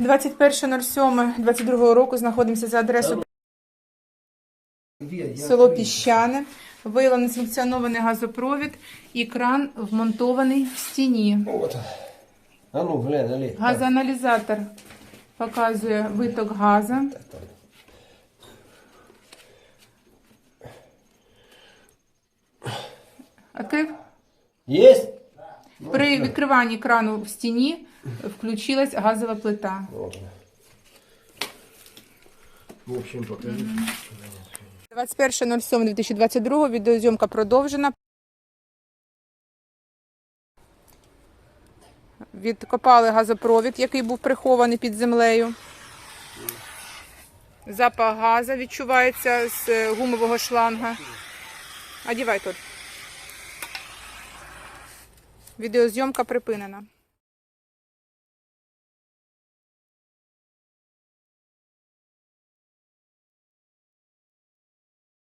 21.07.22 року знаходимося за адресою село Піщане. Виявлено несанкціонований газопровід і кран вмонтований в стіні. А ну, глянь, Олег. Газоаналізатор показує виток газу. Відкрив? Есть? При відкриванні крану в стіні включилась газова плита. В общем, покажи. 21.07.2022 відеозйомка продовжена. Відкопали газопровід, який був прихований під землею. Запах газу відчувається з е, гумового шланга. Одівай тут. Відеозйомка припинена.